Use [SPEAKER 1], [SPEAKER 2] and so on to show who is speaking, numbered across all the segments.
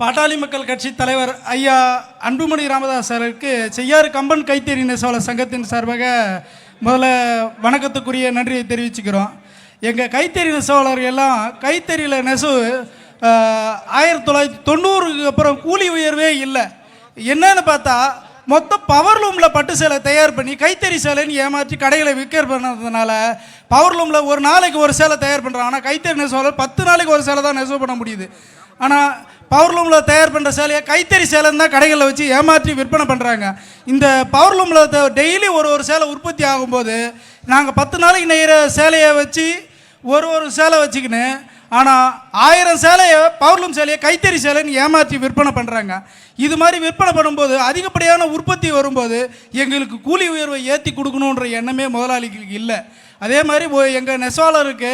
[SPEAKER 1] பாட்டாளி மக்கள் கட்சி தலைவர் ஐயா அன்புமணி ராமதாஸ் அவருக்கு செய்யாறு கம்பன் கைத்தறி நெசவாளர் சங்கத்தின் சார்பாக முதல்ல வணக்கத்துக்குரிய நன்றியை தெரிவிச்சுக்கிறோம். எங்கள் கைத்தறி நெசவாளர்கள் எல்லாம் கைத்தறியில் நெசவு ஆயிரத்தி தொள்ளாயிரத்தி தொண்ணூறுக்கு அப்புறம் கூலி உயர்வே இல்லை. என்னன்னு பார்த்தா மொத்த பவர் லூமில் பட்டு சேலை தயார் பண்ணி கைத்தறி சேலைன்னு ஏமாற்றி கடைகளை விற்க பண்ணதுனால பவர் லூமில் ஒரு நாளைக்கு ஒரு சேலை தயார் பண்ணுறாங்க ஆனால் கைத்தறி நெசவாளர் பத்து நாளைக்கு ஒரு சேலை தான் நெசவு பண்ண முடியுது. ஆனால் பவர்லூமில் தயார் பண்ணுற சேலையை கைத்தறி சேலைன்னு தான் கடைகளில் வச்சு ஏமாற்றி விற்பனை பண்ணுறாங்க இந்த பவர்லூமில் டெய்லி ஒரு ஒரு சேலை உற்பத்தி ஆகும்போது நாங்கள் பத்து நாளைக்கு நெய்கிற சேலையை வச்சு ஒரு ஒரு சேலை வச்சுக்கின்னு ஆனால் ஆயிரம் சேலையை பவர்லூம் சேலையை கைத்தறி சேலைன்னு ஏமாற்றி விற்பனை பண்ணுறாங்க இது மாதிரி விற்பனை பண்ணும்போது அதிகப்படியான உற்பத்தி வரும்போது எங்களுக்கு கூலி உயர்வை ஏற்றி கொடுக்கணுன்ற எண்ணமே முதலாளிகளுக்கு இல்லை. அதே மாதிரி எங்கள் நெசவாளருக்கு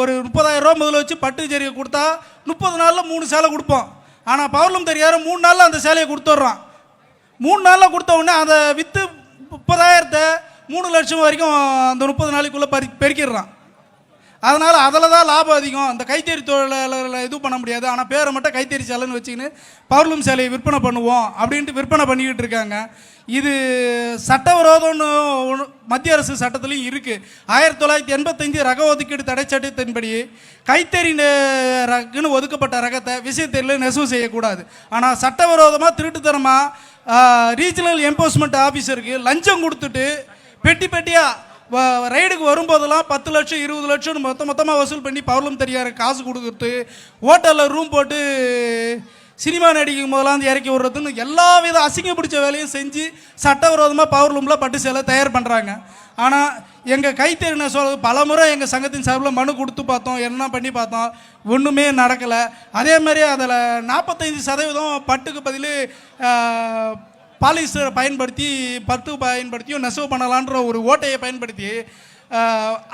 [SPEAKER 1] ஒரு முப்பதாயிரம் ரூபா முதல்ல வச்சு பட்டு ஜரிகை கொடுத்தா முப்பது நாளில் மூணு சேலை கொடுப்போம். ஆனால் பவர்லூம் தெரியாத மூணு நாளில் அந்த சேலையை கொடுத்துட்றான் மூணு நாளில் கொடுத்த உடனே அதை விற்று முப்பதாயிரத்தை மூணு லட்சம் வரைக்கும் அந்த முப்பது நாளைக்குள்ளே பறி பெருக்கிடுறான் அதனால் அதில் தான் லாபம் அதிகம். அந்த கைத்தறி தொழிலாளர்களை இது பண்ண முடியாது. ஆனால் பேரை மட்டும் கைத்தறி சேலைன்னு வச்சுக்கின்னு பவர்லூம் சேலையை விற்பனை பண்ணுவோம் அப்படின்ட்டு விற்பனை பண்ணிக்கிட்டு இருக்காங்க. இது சட்டவிரோதம்னு மத்திய அரசு சட்டத்திலையும் இருக்குது ஆயிரத்தி தொள்ளாயிரத்தி எண்பத்தஞ்சு ரக ஒதுக்கீடு தடை சட்டத்தின்படி கைத்தறி ரகுன்னு ஒதுக்கப்பட்ட ரகத்தை விஷயத்தில் நெசவு செய்யக்கூடாது. ஆனால் சட்டவிரோதமாக திருட்டுத்தனமாக ரீஜனல் என்ஃபோர்ஸ்மெண்ட் ஆஃபீஸருக்கு லஞ்சம் கொடுத்துட்டு பெட்டி பெட்டியாக ரைடுக்கு வரும்போதெல்லாம் பத்து லட்சம் இருபது லட்சம் மொத்த மொத்தமாக வசூல் பண்ணி பவர்லும் தெரியாத காசு கொடுக்குறது ஹோட்டலில் ரூம் போட்டு சினிமா நடிக்கும் போதெல்லாம் வந்து இறக்கி விடுறதுன்னு எல்லா வித அசிங்கம் பிடிச்ச வேலையும் செஞ்சு சட்டவிரோதமாக பவர் ரூமில் பட்டு சேலை தயார் பண்ணுறாங்க ஆனால் எங்கள் கைத்தறி சொல்கிறது பல முறை எங்கள் சங்கத்தின் சார்பில் மனு கொடுத்து பார்த்தோம் என்ன பண்ணி பார்த்தோம் ஒன்றுமே நடக்கலை. அதே மாதிரி அதில் நாற்பத்தைந்து சதவீதம் பட்டுக்கு பதில் பாலிஸ்டரை பயன்படுத்தி பட்டு பயன்படுத்தியும் நெசவு பண்ணலான்ற ஒரு ஓட்டையை பயன்படுத்தி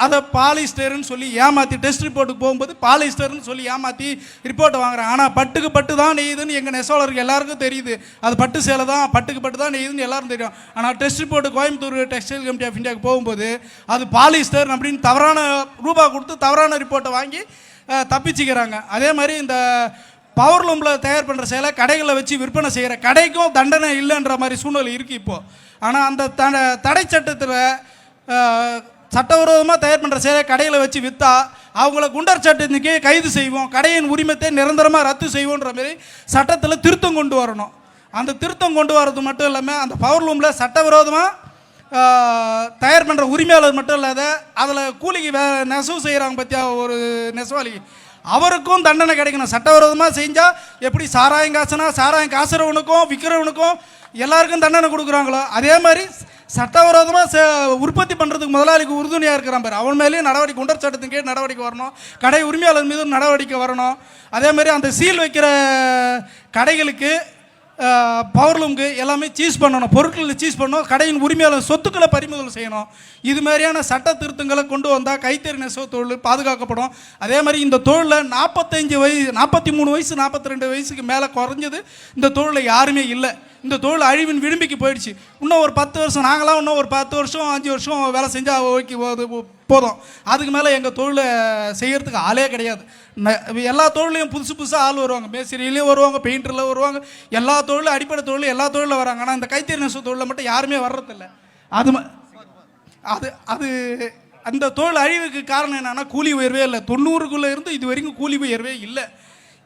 [SPEAKER 1] அதை பாலிஸ்டர்னு சொல்லி ஏமாற்றி டெஸ்ட் ரிப்போர்ட்டுக்கு போகும்போது பாலிஸ்டர்னு சொல்லி ஏமாற்றி ரிப்போர்ட்டை வாங்குறாங்க. ஆனால் பட்டுக்கு பட்டு தான் நெய்யுதுன்னு எங்கள் நெசவாளருக்கு எல்லாருக்கும் தெரியுது. அது பட்டு சேலை தான் பட்டுக்கு பட்டு தான் நெய்யுதுன்னு எல்லாரும் தெரியும். ஆனால் test report Coimbatore textile committee of இந்தியாவுக்கு போகும்போது அது பாலிஸ்டர் அப்படின்னு தவறான ரூபா கொடுத்து தவறான ரிப்போர்ட்டை வாங்கி தப்பிச்சுக்கிறாங்க. அதே மாதிரி இந்த பவர் லூமில் தயார் பண்ணுற சேலை கடைகளில் வச்சு விற்பனை செய்கிற கடைக்கும் தண்டனை இல்லைன்ற மாதிரி சூழ்நிலை இருக்குது இப்போது ஆனால் அந்த த தடை சட்டத்தில் சட்டவிரோதமாக தயார் பண்ணுற சேலை கடையில் வச்சு விற்றா அவங்கள குண்டர் சட்டத்தின் கைது செய்வோம் கடையின் உரிமத்தை நிரந்தரமாக ரத்து செய்வோன்ற மாதிரி சட்டத்தில் திருத்தம் கொண்டு வரணும். அந்த திருத்தம் கொண்டு வரது மட்டும் இல்லாமல் அந்த பவர் லூமில் சட்டவிரோதமாக தயார் பண்ணுற உரிமையாளர் மட்டும் இல்லாத அதில் கூலிக்கு வே நெசவு செய்கிறாங்க பற்றியா ஒரு நெசவாளி. அவருக்கும் தண்டனை கிடைக்கணும். சட்டவிரோதமாக செஞ்சால் எப்படி சாராயம் காசுனா சாராயம் காசுறவனுக்கும் விற்கிறவனுக்கும் எல்லாருக்கும் தண்டனை கொடுக்குறாங்களோ அதே மாதிரி சட்டவிரோதமாக உற்பத்தி பண்ணுறதுக்கு முதலாளிக்கு உறுதுணையாக இருக்கிறான் பாரு. அவன் மேலேயும் நடவடிக்கை குண்டர் சட்டத்தின் கீழ் நடவடிக்கை வரணும். கடை உரிமையாளர் மீதும் நடவடிக்கை வரணும். அதே மாதிரி அந்த சீல் வைக்கிற கடைகளுக்கு பவர்லூம்க்கு எல்லாமே சீஸ் பண்ணணும். பொருட்களில் சீஸ் பண்ணணும். கடையின் உரிமையாளர் சொத்துக்களை பறிமுதல் செய்யணும். இது மாதிரியான சட்ட திருத்தங்களை கொண்டு வந்தால் கைத்தறி நெசவு தொழில் பாதுகாக்கப்படும். அதே மாதிரி இந்த தொழிலில் நாற்பத்தஞ்சு வயசு நாற்பத்தி மூணு வயசு நாற்பத்தி ரெண்டு வயசுக்கு மேலே குறைஞ்சது இந்த தொழிலில் யாருமே இல்லை. இந்த தொழில் அழிவின் விளிம்பிக்கு போயிடுச்சு. இன்னும் ஒரு பத்து வருஷம் நாங்களாம் இன்னும் ஒரு பத்து வருஷம் அஞ்சு வருஷம் வேலை செஞ்சால் ஓகே போதும். அதுக்கு மேலே எங்கள் தொழிலை செய்கிறதுக்கு ஆளே கிடையாது. ந- எல்லா தொழிலையும் புதுசு புதுசாக ஆள் வருவாங்க. மேஸ்திரிலையும் வருவாங்க பெயிண்டரில் வருவாங்க. எல்லா தொழிலும் அடிப்படை தொழில் எல்லா தொழிலில் வராங்க. ஆனால் இந்த கைத்தறி நெசவு தொழிலில் மட்டும் யாருமே வர்றதில்ல. அது அது அது அந்த தொழில் அழிவுக்கு காரணம் என்னென்னா கூலி உயர்வே இல்லை. தொண்ணூறுக்குள்ளே இருந்து இது வரைக்கும் கூலி உயர்வே இல்லை.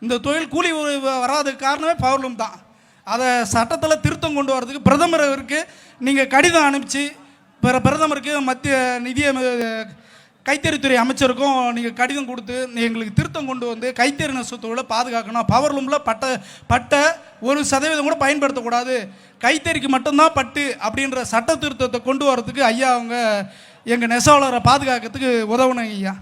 [SPEAKER 1] இந்த தொழில் கூலி உயர்வு வராதுக்கு காரணமே பவர்லூம் தான். அதை சட்டத்தில் திருத்தம் கொண்டு வரதுக்கு பிரதமருக்கு நீங்கள் கடிதம் அனுப்பிச்சு பிற பிரதமருக்கு மத்திய நிதிய கைத்தறித்துறை அமைச்சருக்கும் நீங்கள் கடிதம் கொடுத்து எங்களுக்கு திருத்தம் கொண்டு வந்து கைத்தறி நெசத்தோடு பாதுகாக்கணும். பவர் லூமில் பட்ட பட்டை ஒரு சதவீதம் கூட பயன்படுத்தக்கூடாது. கைத்தறிக்கு மட்டும்தான் பட்டு அப்படின்ற சட்ட திருத்தத்தை கொண்டு வரதுக்கு ஐயா அவங்க எங்கள் நெசவாளரை பாதுகாக்கிறதுக்கு உதவணும் ஐயா.